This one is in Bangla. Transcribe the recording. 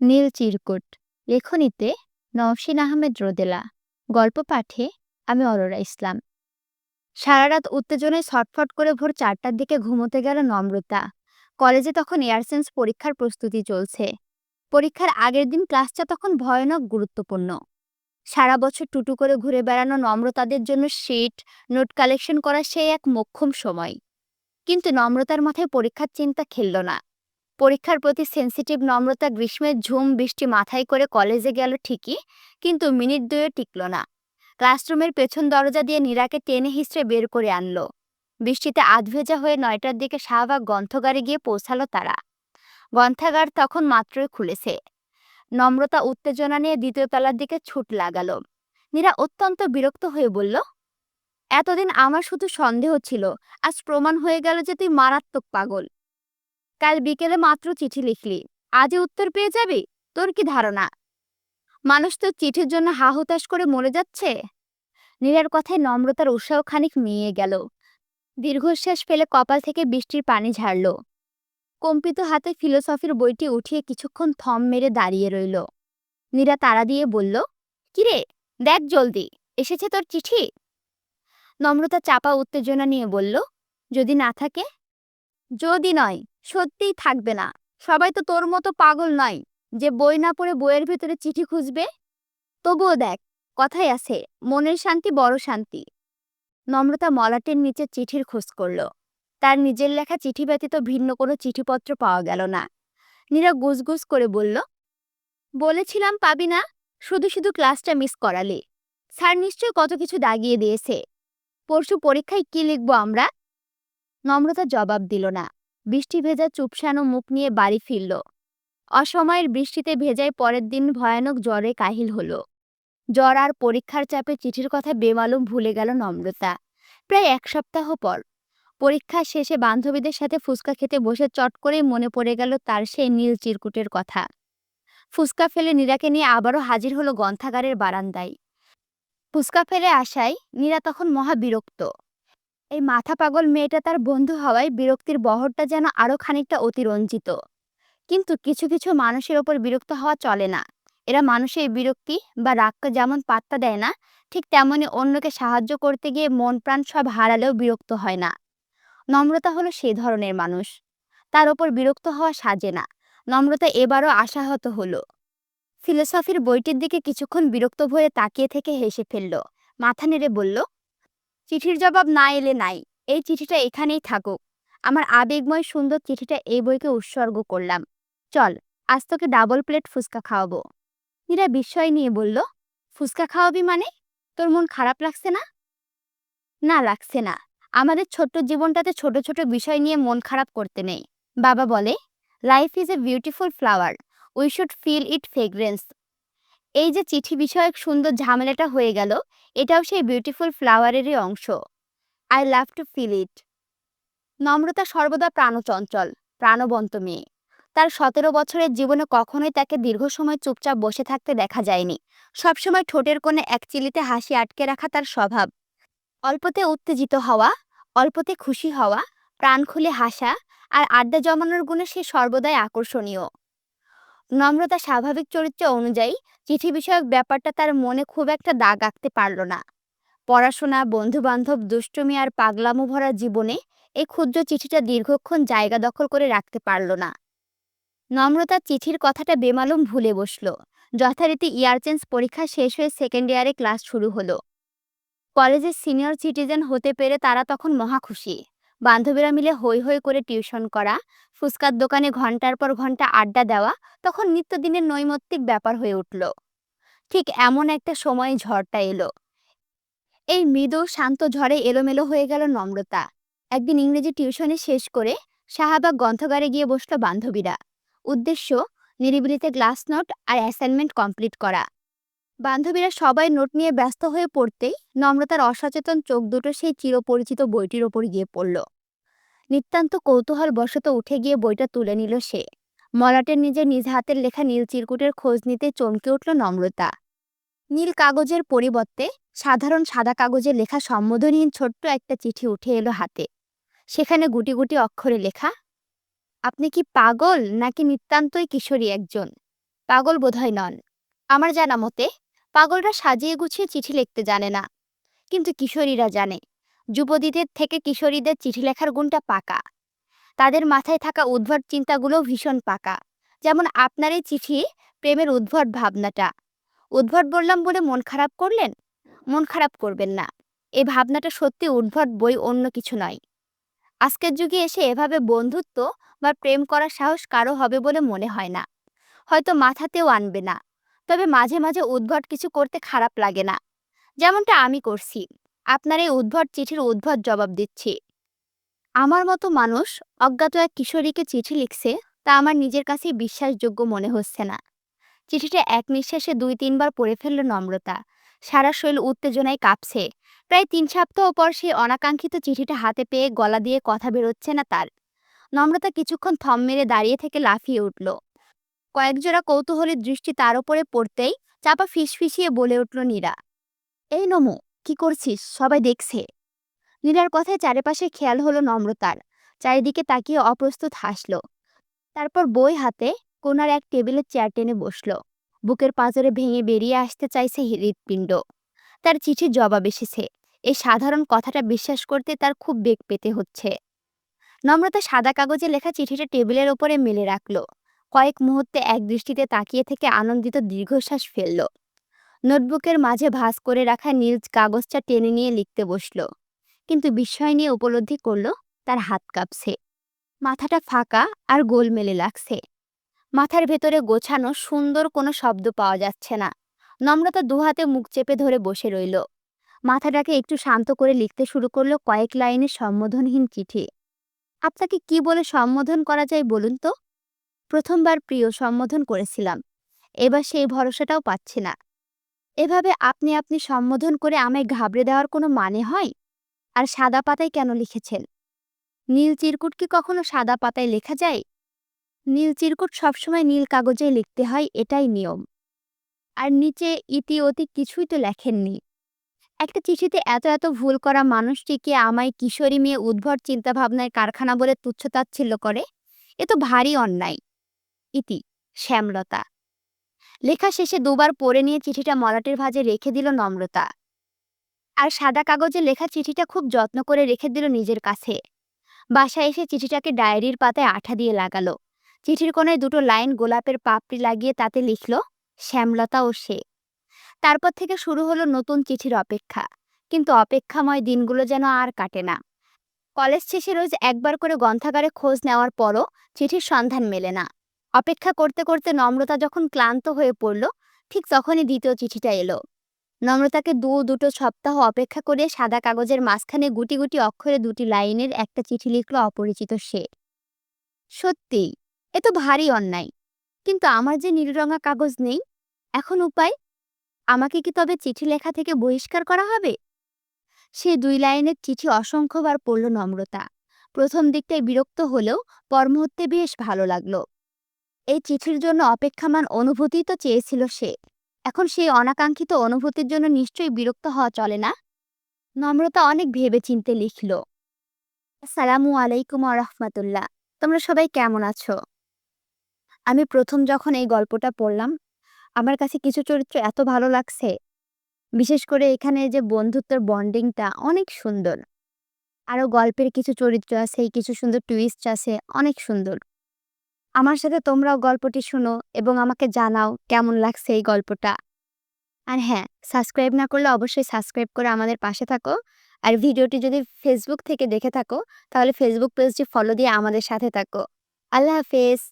নীল চিরকুট। লেখনীতে নওশিন আহমেদ রোদেলা। গল্প পাঠে আমি অরোরা ইসলাম। সারা রাত উত্তেজনায় ছটফট করে ভোর চারটার দিকে ঘুমোতে গেল নম্রতা। কলেজে তখন এয়ারসেন্স পরীক্ষার প্রস্তুতি চলছে। পরীক্ষার আগের দিন ক্লাসটা তখন ভয়ানক গুরুত্বপূর্ণ। সারা বছর টুটু করে ঘুরে বেড়ানো নম্রতাদের জন্য শিট, নোট কালেকশন করা সেই এক মোক্ষম সময়। কিন্তু নম্রতার মাথায় পরীক্ষার চিন্তা খেলল না। পরীক্ষার প্রতি সেন্সিটিভ নম্রতা, গ্রীষ্মের ঝুম, বৃষ্টি মাথায় করে কলেজে গেল ঠিকই, কিন্তু মিনিট দুয়ে টিকল না। ক্লাসরুমের পেছন দরজা দিয়ে নীরাকে টেনে হিসড়ে বের করে আনলো। বৃষ্টিতে আধভেজা হয়ে নয়টার দিকে শাহবাগ গ্রন্থগারে গিয়ে পৌঁছালো তারা। গ্রন্থাগার তখন মাত্রই খুলেছে। নম্রতা, উত্তেজনা নিয়ে দ্বিতীয় তলার দিকে ছুট লাগালো। নীরা অত্যন্ত বিরক্ত হয়ে বলল, এতদিন আমার শুধু সন্দেহ ছিল, আজ প্রমাণ হয়ে গেল যে তুই মারাত্মক পাগল। কাল বিকেলে মাত্র চিঠি লিখলি। আজই উত্তর পেয়ে যাবি? তোর কি ধারণা? মানুষ তো চিঠির জন্য হা হুতাশ করে মরে যাচ্ছে। নীরার কথায় নম্রতার উৎসাহ খানিক মিয়ে গেল। দীর্ঘশ্বাস ফেলে কপাল থেকে বৃষ্টির পানি ঝাড়ল। কম্পিত হাতে ফিলোসফির বইটি উঠিয়ে কিছুক্ষণ থম মেরে দাঁড়িয়ে রইল। নীরা তাড়া দিয়ে বলল, কিরে, দেখ জলদি, এসেছে তোর চিঠি? নম্রতা চাপা উত্তেজনা নিয়ে বলল, যদি না থাকে যদি নয়, সত্যিই থাকবে না। সবাই তো তোর মতো পাগল নয় যে বই না পড়ে বইয়ের ভিতরে চিঠি খুঁজবে? তবুও দেখ, কথাই আছে, মনের শান্তি বড় শান্তি। নম্রতা মলাটের নিচে চিঠির খোঁজ করল। তার নিজের লেখা চিঠি ব্যতীত ভিন্ন কোনো চিঠিপত্র পাওয়া গেল না। নীরা গুজগুজ করে বলল, বলেছিলাম পাবি না, শুধু শুধু ক্লাসটা মিস করালে। স্যার নিশ্চয় কত কিছু দাগিয়ে দিয়েছে। পরশু পরীক্ষায় কি লিখব আমরা? নম্রতা জবাব দিল না। বৃষ্টি ভেজা চুপসানো মুখ নিয়ে বাড়ি ফিরল। অসময়ের বৃষ্টিতে ভেজায় পরের দিন ভয়ানক জ্বরে কাহিল হলো। জ্বর আর পরীক্ষার চাপে চিঠির কথা বেমালুম ভুলে গেল নম্রতা। প্রায় এক সপ্তাহ পর। পরীক্ষা শেষে বান্ধবীদের সাথে ফুচকা খেতে বসে চট করেই মনে পড়ে গেল তার সেই নীল চিরকুটের কথা। ফুচকা ফেলে নীরাকে নিয়ে আবারও হাজির হলো গ্রন্থাগারের বারান্দায়। ফুচকা ফেলে আসায় নীরা তখন মহা বিরক্ত। এই মাথা পাগল মেয়েটা তার বন্ধু হওয়ায় বিরক্তির বহরটা যেন আরও খানিকটা অতিরঞ্জিত। কিন্তু কিছু কিছু মানুষের ওপর বিরক্ত হওয়া চলে না। এরা মানুষের বিরক্তি বা রাগকে যেমন পাত্তা দেয় না, ঠিক তেমনি অন্যকে সাহায্য করতে গিয়ে মন প্রাণ সব হারালেও বিরক্ত হয় না। নম্রতা হলো সেই ধরনের মানুষ। তার ওপর বিরক্ত হওয়া সাজে না। নম্রতা এবারও আশাহত হলো। ফিলোসফির বইটির দিকে কিছুক্ষণ বিরক্ত ভয়ে তাকিয়ে থেকে হেসে ফেলল। মাথা নেড়ে বলল চিঠির জবাব না এলে নাই। এই চিঠিটা এখানেই থাকুক। আমার আবেগময় সুন্দর চিঠিটা এই বইকে উৎসর্গ করলাম। চল, আজ তোকে ডাবল প্লেট ফুচকা খাওয়াবো। নীরা বিস্ময় নিয়ে বলল, ফুচকা খাওয়াবি মানে? তোর মন খারাপ লাগছে না? না, লাগছে না। আমাদের ছোট্ট জীবনটাতে ছোট ছোট বিষয় নিয়ে মন খারাপ করতে নেই। বাবা বলে life is a beautiful flower we should feel it fragrance এই যে চিঠি বিষয়ক সুন্দর ঝামেলাটা হয়ে গেল, এটাও সেই বিউটিফুল ফ্লাওয়ারেরই অংশ। I love to feel it নম্রতা সর্বদা প্রাণচঞ্চল, প্রাণবন্ত মেয়ে। তার সতেরো বছরের জীবনে কখনোই তাকে দীর্ঘ সময় চুপচাপ বসে থাকতে দেখা যায়নি। সবসময় ঠোঁটের কোণে এক চিলিতে হাসি আটকে রাখা তার স্বভাব। অল্পতে উত্তেজিত হওয়া, অল্পতে খুশি হওয়া, প্রাণ খুলে হাসা আর আড্ডা জমানোর গুণে সে সর্বদাই আকর্ষণীয়। নম্রতা স্বাভাবিক চরিত্র অনুযায়ী চিঠি বিষয়ক ব্যাপারটা তার মনে খুব একটা দাগ আঁকতে পারল না। পড়াশোনা, বন্ধুবান্ধব, দুষ্টুমি আর পাগলামো ভরা জীবনে এই ক্ষুদ্র চিঠিটা দীর্ঘক্ষণ জায়গা দখল করে রাখতে পারল না। নম্রতা চিঠির কথাটা বেমালুম ভুলে বসল। যথারীতি ইয়ার চেঞ্জ পরীক্ষা শেষ হয়ে সেকেন্ড ইয়ারে ক্লাস শুরু হলো। কলেজের সিনিয়র সিটিজেন হতে পেরে তারা তখন মহা খুশি। বান্ধবীরা মিলে হৈ হৈ করে টিউশন করা, ফুচকার দোকানে ঘণ্টার পর ঘণ্টা আড্ডা দেওয়া, তখন নিত্যদিনের নৈমিত্তিক ব্যাপার হয়ে উঠল। ঠিক এমন একটা সময় ঝড়টা এলো। এই মৃদু, শান্ত ঝড়ে এলোমেলো হয়ে গেল নম্রতা। একদিন ইংরেজি টিউশনে শেষ করে শাহাবাগ গ্রন্থগারে গিয়ে বসল বান্ধবীরা। উদ্দেশ্য, নিরিবিলিতে গ্লাস নোট আর অ্যাসাইনমেন্ট কমপ্লিট করা। বান্ধবীরা সবাই নোট নিয়ে ব্যস্ত হয়ে পড়তেই নম্রতার অসচেতন চোখ দুটো সেই চিরপরিচিত বইটির ওপর গিয়ে পড়ল। নিতান্ত কৌতূহল বশত উঠে গিয়ে বইটা তুলে নিল সে। মলাটের নিজের নিজ হাতের লেখা নীল চিরকুটের খোঁজ নিতে চমকে উঠল নম্রতা। নীল কাগজের পরিবর্তে সাধারণ সাদা কাগজে লেখা সম্বোধনহীন ছোট্ট একটা চিঠি উঠে এলো হাতে। সেখানে গুটি গুটি অক্ষরে লেখা, আপনি কি পাগল নাকি নিতান্তই কিশোরী একজন? পাগল বোধহয় নন। আমার জানা মতে পাগলরা সাজিয়ে গুছিয়ে চিঠি লিখতে জানে না। কিন্তু কিশোরীরা জানে, যুবতীদের থেকে কিশোরীদের চিঠি লেখার গুণটা পাকা। তাদের মাথায় থাকা উদ্ভট চিন্তাগুলো ভীষণ পাকা। যেমন আপনার এই চিঠি প্রেমের উদ্ভট ভাবনাটা। উদ্ভট বললাম বলে মন খারাপ করলেন? মন খারাপ করবেন না। এই ভাবনাটা সত্যি উদ্ভট বই অন্য কিছু নয়। আজকের যুগে এসে এভাবে বন্ধুত্ব বা প্রেম করার সাহস কারও হবে বলে মনে হয় না। হয়তো মাথাতেও আনবে না। তবে মাঝে মাঝে উদ্ভট কিছু করতে খারাপ লাগে না। যেমনটা আমি করছি। আপনার এই উদ্ভট চিঠির উদ্ভট জবাব দিচ্ছি। আমার মতো মানুষ অজ্ঞাত এক কিশোরীকে চিঠি লিখছে তা আমার নিজের কাছেই বিশ্বাসযোগ্য মনে হচ্ছে না। চিঠিটা এক নিঃশ্বাসে দুই, তিনবার পড়ে ফেলল নম্রতা। সারা শরীর উত্তেজনায় কাঁপছে। প্রায় তিন সপ্তাহ পর সেই অনাকাঙ্ক্ষিত চিঠিটা হাতে পেয়ে গলা দিয়ে কথা বেরোচ্ছে না তার। নম্রতা কিছুক্ষণ থম মেরে দাঁড়িয়ে থেকে লাফিয়ে উঠল। কয়েকজোড়া কৌতূহলী দৃষ্টি তার ওপরে পড়তেই চাপা ফিসফিসিয়ে বলে উঠল নীরা। এই নমু, কি করছিস? সবাই দেখছে? নীরার কথায় চারিপাশে খেয়াল হলো নম্রতার, চারিদিকে তাকিয়ে অপ্রস্তুত হাসল। তারপর বই হাতে কোনার এক টেবিলের চেয়ার টেনে বসল। বুকের পাঁজরে ভেঙে বেরিয়ে আসতে চাইছে হৃৎপিণ্ড। তার চিঠির জবাব এসেছে। এই সাধারণ কথাটা বিশ্বাস করতে তার খুব বেগ পেতে হচ্ছে। নম্রতা সাদা কাগজে লেখা চিঠিটা টেবিলের ওপরে মেলে রাখল। কয়েক মুহূর্তে এক দৃষ্টিতে তাকিয়ে থেকে আনন্দিত দীর্ঘশ্বাস ফেলল। নোটবুকের মাঝে ভাঁজ করে রাখা নীল কাগজটা টেনে নিয়ে লিখতে বসল। কিন্তু বিস্ময় নিয়ে উপলব্ধি করল, তার হাত কাঁপছে। মাথাটা ফাঁকা আর গোলমেলে লাগছে। মাথার ভেতরে গোছানো সুন্দর কোনো শব্দ পাওয়া যাচ্ছে না। নম্রতা দুহাতে মুখ চেপে ধরে বসে রইল। মাথাটাকে একটু শান্ত করে লিখতে শুরু করল কয়েক লাইনের সম্বোধনহীন চিঠি। আপনাকে কি বলে সম্বোধন করা যায় বলুন তো? প্রথমবার প্রিয় সম্বোধন করেছিলাম। এবার সেই ভরসাটাও পাচ্ছি না। এভাবে আপনি আপনি সম্বোধন করে আমায় ঘাবড়ে দেওয়ার কোনো মানে হয়? আর সাদা পাতায় কেন লিখেছেন? নীল চিরকুট কি কখনো সাদা পাতায় লেখা যায়? নীল চিরকুট সবসময় নীল কাগজে লিখতে হয়, এটাই নিয়ম। আর নিচে ইতি অতি কিছুই তো লেখেননি। একটা চিঠিতে এত এত ভুল করা মানুষটিকে আমায় কিশোরী মেয়ে উদ্ভট চিন্তাভাবনায় কারখানা বলে তুচ্ছতাচ্ছিল্য করে? এ তো ভারী অন্যায়। ইতি, শ্যামলতা। লেখা শেষে দুবার পড়ে নিয়ে চিঠিটা মলাটের ভাজে রেখে দিল নম্রতা। আর সাদা কাগজে লেখা চিঠিটা খুব যত্ন করে রেখে দিল নিজের কাছে। বাসায় এসে চিঠিটাকে ডায়েরির পাতায় আঠা দিয়ে লাগালো। চিঠির কোনায় দুটো লাইন গোলাপের পাপড়ি লাগিয়ে তাতে লিখল, শ্যামলতা ও সে। তারপর থেকে শুরু হলো নতুন চিঠির অপেক্ষা। কিন্তু অপেক্ষাময় দিনগুলো যেন আর কাটে না। কলেজ শেষে রোজ একবার করে গ্রন্থাগারে খোঁজ নেওয়ার পরও চিঠির সন্ধান মেলে না। অপেক্ষা করতে করতে নম্রতা যখন ক্লান্ত হয়ে পড়ল, ঠিক তখনই দ্বিতীয় চিঠিটা এলো। নম্রতাকে দু, দুটো সপ্তাহ অপেক্ষা করে সাদা কাগজের মাঝখানে গুটি গুটি অক্ষরে দুটি লাইনের একটা চিঠি লিখল অপরিচিত সে। সত্যি, এ তো ভারী অন্যায়। কিন্তু আমার যে নীলরঙা কাগজ নেই, এখন উপায়? আমাকে কি তবে চিঠি লেখা থেকে বহিষ্কার করা হবে? সে দুই লাইনের চিঠি অসংখ্যবার পড়ল নম্রতা। প্রথম দিকটায় বিরক্ত হলেও পর মুহূর্তে বেশ ভালো লাগল। এই চিঠির জন্য অপেক্ষামান অনুভূতি তো চেয়েছিল সে। এখন সেই অনাকাঙ্ক্ষিত অনুভূতির জন্য নিশ্চয়ই বিরক্ত হওয়া চলে না? নম্রতা অনেক ভেবে চিনতে লিখল। আসসালামু আলাইকুম রহমতুল্লাহ। তোমরা সবাই কেমন আছো? আমি প্রথম যখন এই গল্পটা পড়লাম, আমার কাছে কিছু চরিত্র এত ভালো লাগছে। বিশেষ করে এখানে যে বন্ধুত্বের বন্ডিংটা অনেক সুন্দর। আরও গল্পের কিছু চরিত্র আছে, কিছু সুন্দর টুইস্ট আছে, অনেক সুন্দর। আমার সাথে তোমরাও গল্পটি শুনো এবং আমাকে জানাও কেমন লাগছে এই গল্পটা। আর হ্যাঁ সাবস্ক্রাইব না করলে অবশ্যই সাবস্ক্রাইব করে আমাদের পাশে থাকো। আর ভিডিওটি যদি ফেসবুক থেকে দেখে থাকো, তাহলে ফেসবুক পেজটি ফলো দিয়ে আমাদের সাথে থাকো। আল্লাহ হাফেজ।